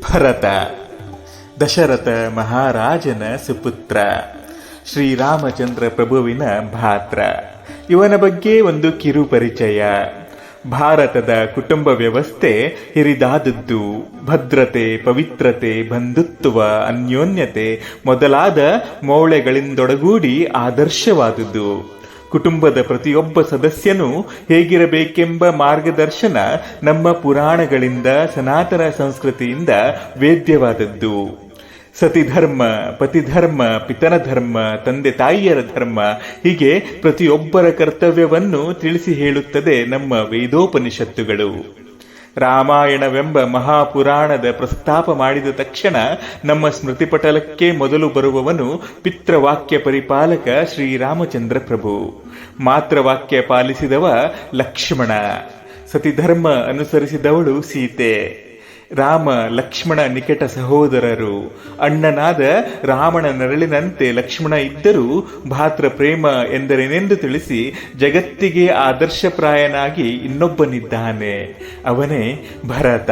ಭರತ. ದಶರಥ ಮಹಾರಾಜನ ಸುಪುತ್ರ. ಶ್ರೀರಾಮಚಂದ್ರ ಪ್ರಭುವಿನ ಭಾತ್ರ ಇವನ ಬಗ್ಗೆ ಒಂದು ಕಿರು ಪರಿಚಯ. ಭಾರತದ ಕುಟುಂಬ ವ್ಯವಸ್ಥೆ ಹಿರಿದಾದದ್ದು. ಭದ್ರತೆ, ಪವಿತ್ರತೆ, ಬಂಧುತ್ವ, ಅನ್ಯೋನ್ಯತೆ ಮೊದಲಾದ ಮೌಳೆಗಳಿಂದೊಡಗೂಡಿ ಆದರ್ಶವಾದುದು. ಕುಟುಂಬದ ಪ್ರತಿಯೊಬ್ಬ ಸದಸ್ಯನು ಹೇಗಿರಬೇಕೆಂಬ ಮಾರ್ಗದರ್ಶನ ನಮ್ಮ ಪುರಾಣಗಳಿಂದ, ಸನಾತನ ಸಂಸ್ಕೃತಿಯಿಂದ ವೇದ್ಯವಾದದ್ದು. ಸತಿಧರ್ಮ, ಪತಿಧರ್ಮ ಪಿತನ ಧರ್ಮ ತಂದೆ ತಾಯಿಯರ ಧರ್ಮ ಹೀಗೆ ಪ್ರತಿಯೊಬ್ಬರ ಕರ್ತವ್ಯವನ್ನು ತಿಳಿಸಿ ಹೇಳುತ್ತದೆ ನಮ್ಮ ವೇದೋಪನಿಷತ್ತುಗಳು. ರಾಮಾಯಣವೆಂಬ ಮಹಾಪುರಾಣದ ಪ್ರಸ್ತಾಪ ಮಾಡಿದ ತಕ್ಷಣ ನಮ್ಮ ಸ್ಮೃತಿಪಟಲಕ್ಕೆ ಮೊದಲು ಬರುವವನು ಪಿತೃವಾಕ್ಯ ಪರಿಪಾಲಕ ಶ್ರೀರಾಮಚಂದ್ರ ಪ್ರಭು. ಮಾತ್ರವಾಕ್ಯ ಪಾಲಿಸಿದವ ಲಕ್ಷ್ಮಣ. ಸತಿಧರ್ಮ ಅನುಸರಿಸಿದವಳು ಸೀತೆ. ರಾಮ ಲಕ್ಷ್ಮಣ ನಿಕಟ ಸಹೋದರರು. ಅಣ್ಣನಾದ ರಾಮನ ನರಳಿನಂತೆ ಲಕ್ಷ್ಮಣ ಇದ್ದರೂ ಭಾತ್ರ ಪ್ರೇಮ ಎಂದರೇನೆಂದು ತಿಳಿಸಿ ಜಗತ್ತಿಗೆ ಆದರ್ಶಪ್ರಾಯನಾಗಿ ಇನ್ನೊಬ್ಬನಿದ್ದಾನೆ. ಅವನೇ ಭರತ.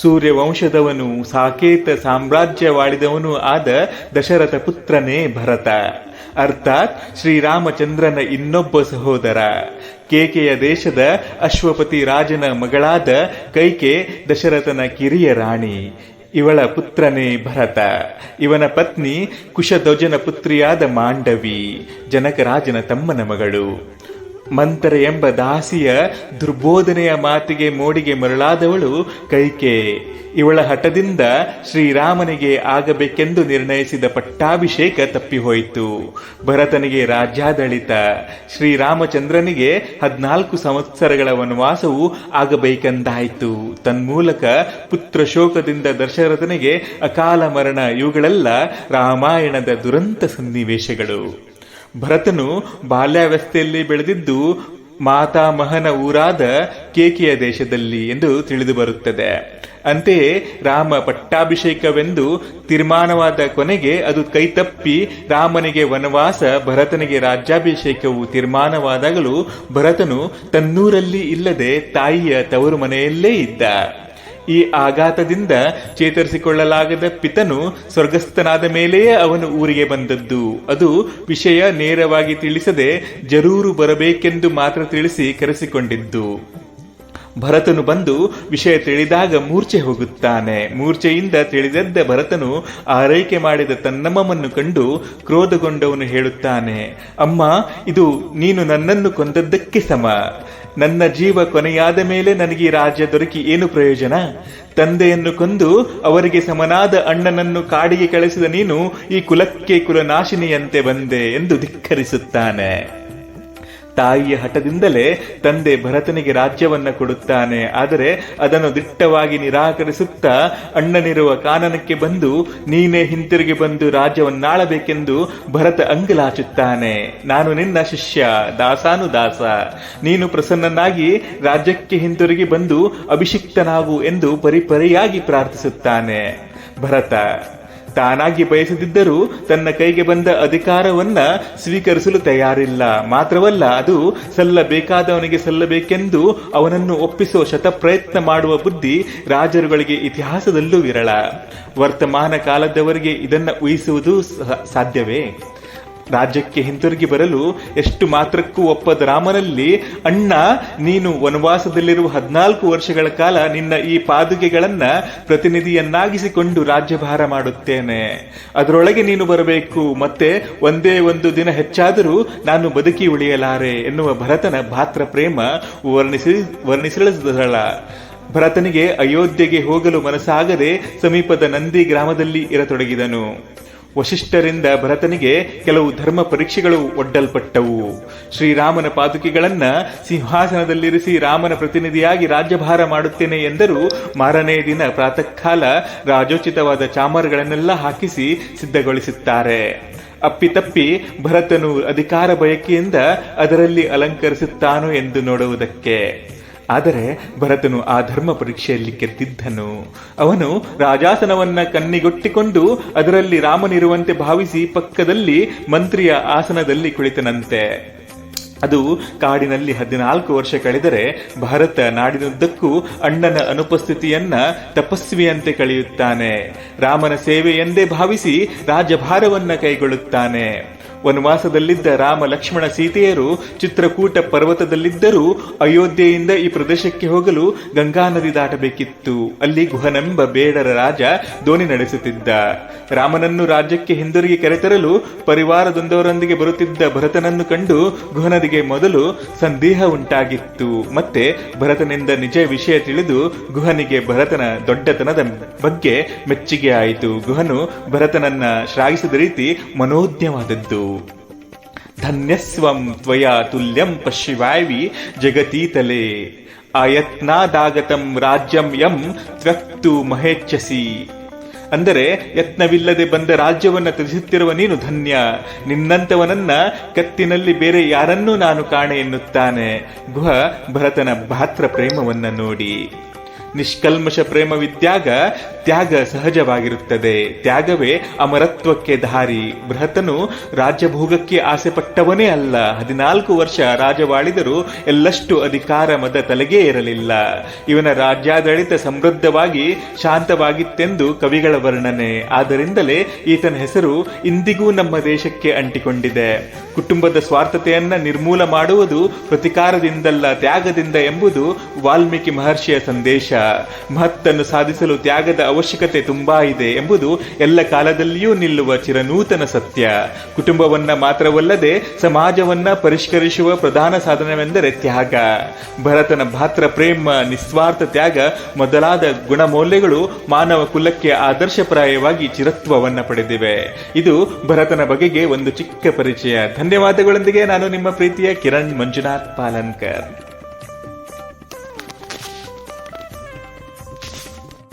ಸೂರ್ಯವಂಶದವನು ಸಾಕೇತ ಸಾಮ್ರಾಜ್ಯವಾಡಿದವನು ಆದ ದಶರಥ ಪುತ್ರನೇ ಭರತ. ಅರ್ಥಾತ್ ಶ್ರೀರಾಮಚಂದ್ರನ ಇನ್ನೊಬ್ಬ ಸಹೋದರ. ಕೇಕೆಯ ದೇಶದ ಅಶ್ವಪತಿ ರಾಜನ ಮಗಳಾದ ಕೈಕೆ ದಶರಥನ ಕಿರಿಯ ರಾಣಿ. ಇವಳ ಪುತ್ರನೇ ಭರತ. ಇವನ ಪತ್ನಿ ಕುಶಧ್ವಜನ ಪುತ್ರಿಯಾದ ಮಾಂಡವಿ. ಜನಕರಾಜನ ತಮ್ಮನ ಮಗಳು. ಮಂತರ ಎಂಬ ದಾಸಿಯ ದುರ್ಬೋಧನೆಯ ಮಾತಿಗೆ ಮೋಡಿಗೆ ಮರಳಾದವಳು ಕೈಕೆ. ಇವಳ ಹಠದಿಂದ ಶ್ರೀರಾಮನಿಗೆ ಆಗಬೇಕೆಂದು ನಿರ್ಣಯಿಸಿದ ಪಟ್ಟಾಭಿಷೇಕ ತಪ್ಪಿಹೋಯಿತು. ಭರತನಿಗೆ ರಾಜ್ಯಾಡಳಿತ ಶ್ರೀರಾಮಚಂದ್ರನಿಗೆ ಹದಿನಾಲ್ಕು ಸಂವತ್ಸರಗಳ ವನವಾಸವು ಆಗಬೇಕೆಂದಾಯಿತು. ತನ್ಮೂಲಕ ಪುತ್ರ ಶೋಕದಿಂದ ದಶರಥನಿಗೆ ಅಕಾಲ ಮರಣ ಇವುಗಳೆಲ್ಲ ರಾಮಾಯಣದ ದುರಂತ ಸನ್ನಿವೇಶಗಳು. ಭರತನು ಬಾಲ್ಯಾವಸ್ಥೆಯಲ್ಲಿ ಬೆಳೆದಿದ್ದು ಮಾತಾಮಹನ ಊರಾದ ಕೇಕೆಯ ದೇಶದಲ್ಲಿ ಎಂದು ತಿಳಿದು ಬರುತ್ತದೆ. ಅಂತೆಯೇ ರಾಮ ಪಟ್ಟಾಭಿಷೇಕವೆಂದು ತೀರ್ಮಾನವಾದ ಕೊನೆಗೆ ಅದು ಕೈತಪ್ಪಿ ರಾಮನಿಗೆ ವನವಾಸ, ಭರತನಿಗೆ ರಾಜ್ಯಾಭಿಷೇಕವು ತೀರ್ಮಾನವಾದಾಗಲೂ ಭರತನು ತನ್ನೂರಲ್ಲಿ ಇಲ್ಲದೆ ತಾಯಿಯ ತವರು ಮನೆಯಲ್ಲೇ ಇದ್ದ. ಈ ಆಘಾತದಿಂದ ಚೇತರಿಸಿಕೊಳ್ಳಲಾಗದ ಪಿತನು ಸ್ವರ್ಗಸ್ಥನಾದ ಮೇಲೆಯೇ ಅವನು ಊರಿಗೆ ಬಂದದ್ದು. ಅದು ವಿಷಯ ನೇರವಾಗಿ ತಿಳಿಸದೆ ಜರೂರು ಬರಬೇಕೆಂದು ಮಾತ್ರ ತಿಳಿಸಿ ಕರೆಸಿಕೊಂಡಿದ್ದು. ಭರತನು ಬಂದು ವಿಷಯ ತಿಳಿದಾಗ ಮೂರ್ಛೆ ಹೋಗುತ್ತಾನೆ. ಮೂರ್ಛೆಯಿಂದ ತಿಳಿದದ್ದ ಭರತನು ಆರೈಕೆ ಮಾಡಿದ ತನ್ನಮ್ಮನ್ನು ಕಂಡು ಕ್ರೋಧಗೊಂಡವನು ಹೇಳುತ್ತಾನೆ, ಅಮ್ಮ, ಇದು ನೀನು ನನ್ನನ್ನು ಕೊಂದದ್ದಕ್ಕೆ ಸಮ. ನನ್ನ ಜೀವ ಕೊನೆಯಾದ ಮೇಲೆ ನನಗೆ ರಾಜ್ಯ ದೊರಕಿ ಏನು ಪ್ರಯೋಜನ? ತಂದೆಯನ್ನು ಕೊಂದು ಅವರಿಗೆ ಸಮನಾದ ಅಣ್ಣನನ್ನು ಕಾಡಿಗೆ ಕಳಿಸಿದ ನೀನು ಈ ಕುಲಕ್ಕೆ ಕುಲನಾಶಿನಿಯಂತೆ ಬಂದೆ ಎಂದು ಧಿಕ್ಕರಿಸುತ್ತಾನೆ. ತಾಯಿಯ ಹಠದಿಂದಲೇ ತಂದೆ ಭರತನಿಗೆ ರಾಜ್ಯವನ್ನ ಕೊಡುತ್ತಾನೆ. ಆದರೆ ಅದನ್ನು ದಿಟ್ಟವಾಗಿ ನಿರಾಕರಿಸುತ್ತಾ ಅಣ್ಣನಿರುವ ಕಾನನಕ್ಕೆ ಬಂದು, ನೀನೇ ಹಿಂತಿರುಗಿ ಬಂದು ರಾಜ್ಯವನ್ನಾಳಬೇಕೆಂದು ಭರತ ಅಂಗಲಾಚುತ್ತಾನೆ. ನಾನು ನಿನ್ನ ಶಿಷ್ಯ, ದಾಸಾನು ದಾಸ. ನೀನು ಪ್ರಸನ್ನನಾಗಿ ರಾಜ್ಯಕ್ಕೆ ಹಿಂತಿರುಗಿ ಬಂದು ಅಭಿಷಿಕ್ತನಾಗು ಎಂದು ಪರಿಪರಿಯಾಗಿ ಪ್ರಾರ್ಥಿಸುತ್ತಾನೆ. ಭರತ ತಾನಾಗಿ ಬಯಸದಿದ್ದರೂ ತನ್ನ ಕೈಗೆ ಬಂದ ಅಧಿಕಾರವನ್ನ ಸ್ವೀಕರಿಸಲು ತಯಾರಿಲ್ಲ. ಮಾತ್ರವಲ್ಲ, ಅದು ಸಲ್ಲಬೇಕಾದವನಿಗೆ ಸಲ್ಲಬೇಕೆಂದು ಅವನನ್ನು ಒಪ್ಪಿಸುವ ಶತಪ್ರಯತ್ನ ಮಾಡುವ ಬುದ್ಧಿ ರಾಜರುಗಳಿಗೆ ಇತಿಹಾಸದಲ್ಲೂ ವಿರಳ. ವರ್ತಮಾನ ಕಾಲದವರಿಗೆ ಇದನ್ನ ಊಹಿಸುವುದು ಸಾಧ್ಯವೇ? ರಾಜ್ಯಕ್ಕೆ ಹಿಂತಿರುಗಿ ಬರಲು ಎಷ್ಟು ಮಾತ್ರಕ್ಕೂ ಒಪ್ಪದ ರಾಮನಲ್ಲಿ, ಅಣ್ಣ, ನೀನು ವನವಾಸದಲ್ಲಿರುವ ಹದಿನಾಲ್ಕು ವರ್ಷಗಳ ಕಾಲ ನಿನ್ನ ಈ ಪಾದುಗೆಗಳನ್ನ ಪ್ರತಿನಿಧಿಯನ್ನಾಗಿಸಿಕೊಂಡು ರಾಜ್ಯಭಾರ ಮಾಡುತ್ತೇನೆ. ಅದರೊಳಗೆ ನೀನು ಬರಬೇಕು. ಮತ್ತೆ ಒಂದೇ ಒಂದು ದಿನ ಹೆಚ್ಚಾದರೂ ನಾನು ಬದುಕಿ ಉಳಿಯಲಾರೆ ಎನ್ನುವ ಭರತನ ಭಾತ್ರ ಪ್ರೇಮ ವರ್ಣಿಸಿ ವರ್ಣಿಸಿಳಿಸಿದಳ ಭರತನಿಗೆ ಅಯೋಧ್ಯೆಗೆ ಹೋಗಲು ಮನಸ್ಸಾಗದೆ ಸಮೀಪದ ನಂದಿ ಗ್ರಾಮದಲ್ಲಿ ಇರತೊಡಗಿದನು. ವಶಿಷ್ಠರಿಂದ ಭರತನಿಗೆ ಕೆಲವು ಧರ್ಮ ಪರೀಕ್ಷೆಗಳು ಒಡ್ಡಲ್ಪಟ್ಟವು. ಶ್ರೀರಾಮನ ಪಾದುಕೆಗಳನ್ನ ಸಿಂಹಾಸನದಲ್ಲಿರಿಸಿ ರಾಮನ ಪ್ರತಿನಿಧಿಯಾಗಿ ರಾಜ್ಯಭಾರ ಮಾಡುತ್ತೇನೆ ಎಂದರು ಮಾರನೇ ದಿನ ಪ್ರಾತಃ ಕಾಲ ರಾಜೋಚಿತವಾದ ಚಾಮರಗಳನ್ನೆಲ್ಲ ಹಾಕಿಸಿ ಸಿದ್ಧಗೊಳಿಸುತ್ತಾರೆ. ಅಪ್ಪಿತಪ್ಪಿ ಭರತನು ಅಧಿಕಾರ ಬಯಕೆಯಿಂದ ಅದರಲ್ಲಿ ಅಲಂಕರಿಸುತ್ತಾನೋ ಎಂದು ನೋಡುವುದಕ್ಕೆ. ಆದರೆ ಭರತನು ಆ ಧರ್ಮ ಪರೀಕ್ಷೆಯಲ್ಲಿ ಗೆದ್ದಿದ್ದನು. ಅವನು ರಾಜಾಸನವನ್ನ ಕಣ್ಣಿಗೊಟ್ಟಿಕೊಂಡು ಅದರಲ್ಲಿ ರಾಮನಿರುವಂತೆ ಭಾವಿಸಿ ಪಕ್ಕದಲ್ಲಿ ಮಂತ್ರಿಯ ಆಸನದಲ್ಲಿ ಕುಳಿತನಂತೆ. ಅದು ಕಾಡಿನಲ್ಲಿ ಹದಿನಾಲ್ಕು ವರ್ಷ ಕಳೆದರೆ ಭರತ ನಾಡಿನುದ್ದಕ್ಕೂ ಅಣ್ಣನ ಅನುಪಸ್ಥಿತಿಯನ್ನ ತಪಸ್ವಿಯಂತೆ ಕಳೆಯುತ್ತಾನೆ. ರಾಮನ ಸೇವೆ ಎಂದೇ ಭಾವಿಸಿ ರಾಜಭಾರವನ್ನ ಕೈಗೊಳ್ಳುತ್ತಾನೆ. ವನವಾಸದಲ್ಲಿದ್ದ ರಾಮ ಲಕ್ಷ್ಮಣ ಸೀತೆಯರು ಚಿತ್ರಕೂಟ ಪರ್ವತದಲ್ಲಿದ್ದರೂ ಅಯೋಧ್ಯೆಯಿಂದ ಈ ಪ್ರದೇಶಕ್ಕೆ ಹೋಗಲು ಗಂಗಾ ನದಿ ದಾಟಬೇಕಿತ್ತು. ಅಲ್ಲಿ ಗುಹನೆಂಬ ಬೇಡರ ರಾಜ ದೋಣಿ ನಡೆಸುತ್ತಿದ್ದ. ರಾಮನನ್ನು ರಾಜ್ಯಕ್ಕೆ ಹಿಂದಿರುಗಿ ಕರೆತರಲು ಪರಿವಾರದೊಂದವರೊಂದಿಗೆ ಬರುತ್ತಿದ್ದ ಭರತನನ್ನು ಕಂಡು ಗುಹನದಿಗೆ ಮೊದಲು ಸಂದೇಹ ಉಂಟಾಗಿತ್ತು. ಮತ್ತೆ ಭರತನಿಂದ ನಿಜ ವಿಷಯ ತಿಳಿದು ಗುಹನಿಗೆ ಭರತನ ದೊಡ್ಡತನದ ಬಗ್ಗೆ ಮೆಚ್ಚುಗೆ ಆಯಿತು. ಗುಹನು ಭರತನನ್ನ ಶ್ಲಾಘಿಸಿದ ರೀತಿ ಮನೋಜ್ಞವಾದದ್ದು. ಧನ್ಯಸ್ವಂ ತ್ವಯಾ ತುಲ್ಯಂ ಪಶಿವಾಯಿ ಜಗತೀತಲೆ. ಆಯತ್ನಾದಾಗತಂ ರಾಜ್ಯಂ ಯಂ ತ್ವಕ್ತು ಮಹೇಚ್ಛಸಿ. ಅಂದರೆ ಯತ್ನವಿಲ್ಲದೆ ಬಂದ ರಾಜ್ಯವನ್ನು ತ್ಯಜಿಸುತ್ತಿರುವ ನೀನು ಧನ್ಯ. ನಿನ್ನಂತವನನ್ನ ಕತ್ತಿನಲ್ಲಿ ಬೇರೆ ಯಾರನ್ನೂ ನಾನು ಕಾಣೆ ಎನ್ನುತ್ತಾನೆ. ಗುಹ ಭರತನ ಭಾತ್ರ ಪ್ರೇಮವನ್ನ ನೋಡಿ. ನಿಷ್ಕಲ್ಮಶ ಪ್ರೇಮವಿದ್ದಾಗ ತ್ಯಾಗ ಸಹಜವಾಗಿರುತ್ತದೆ. ತ್ಯಾಗವೇ ಅಮರತ್ವಕ್ಕೆ ದಾರಿ. ಬೃಹತನು ರಾಜ್ಯಭೋಗಕ್ಕೆ ಆಸೆ ಪಟ್ಟವನೇ ಅಲ್ಲ. ಹದಿನಾಲ್ಕು ವರ್ಷ ರಾಜವಾಳಿದರೂ ಎಲ್ಲಷ್ಟು ಅಧಿಕಾರ ಮದ ತಲೆಗೇ ಇರಲಿಲ್ಲ. ಇವನ ರಾಜ್ಯಾಡಳಿತ ಸಮೃದ್ಧವಾಗಿ ಶಾಂತವಾಗಿತ್ತೆಂದು ಕವಿಗಳ ವರ್ಣನೆ. ಆದ್ದರಿಂದಲೇ ಈತನ ಹೆಸರು ಇಂದಿಗೂ ನಮ್ಮ ದೇಶಕ್ಕೆ ಅಂಟಿಕೊಂಡಿದೆ. ಕುಟುಂಬದ ಸ್ವಾರ್ಥತೆಯನ್ನ ನಿರ್ಮೂಲ ಮಾಡುವುದು ಪ್ರತಿಕಾರದಿಂದಲ್ಲ ತ್ಯಾಗದಿಂದ ಎಂಬುದು ವಾಲ್ಮೀಕಿ ಮಹರ್ಷಿಯ ಸಂದೇಶ. ಮಹತ್ತನ್ನು ಸಾಧಿಸಲು ತ್ಯಾಗದ ಅವಶ್ಯಕತೆ ತುಂಬಾ ಇದೆ ಎಂಬುದು ಎಲ್ಲ ಕಾಲದಲ್ಲಿಯೂ ನಿಲ್ಲುವ ಚಿರನೂತನ ಸತ್ಯ. ಕುಟುಂಬವನ್ನ ಮಾತ್ರವಲ್ಲದೆ ಸಮಾಜವನ್ನ ಪರಿಷ್ಕರಿಸುವ ಪ್ರಧಾನ ಸಾಧನವೆಂದರೆ ತ್ಯಾಗ. ಭರತನ ಭಾತ್ರ ಪ್ರೇಮ, ನಿಸ್ವಾರ್ಥ ತ್ಯಾಗ ಮೊದಲಾದ ಗುಣಮೌಲ್ಯಗಳು ಮಾನವ ಕುಲಕ್ಕೆ ಆದರ್ಶಪ್ರಾಯವಾಗಿ ಚಿರತ್ವವನ್ನ ಪಡೆದಿವೆ. ಇದು ಭರತನ ಬಗೆಗೆ ಒಂದು ಚಿಕ್ಕ ಪರಿಚಯ. ಧನ್ಯವಾದಗಳೊಂದಿಗೆ ನಾನು ನಿಮ್ಮ ಪ್ರೀತಿಯ ಕಿರಣ್ ಮಂಜುನಾಥ್ ಪಾಲನ್ಕರ್.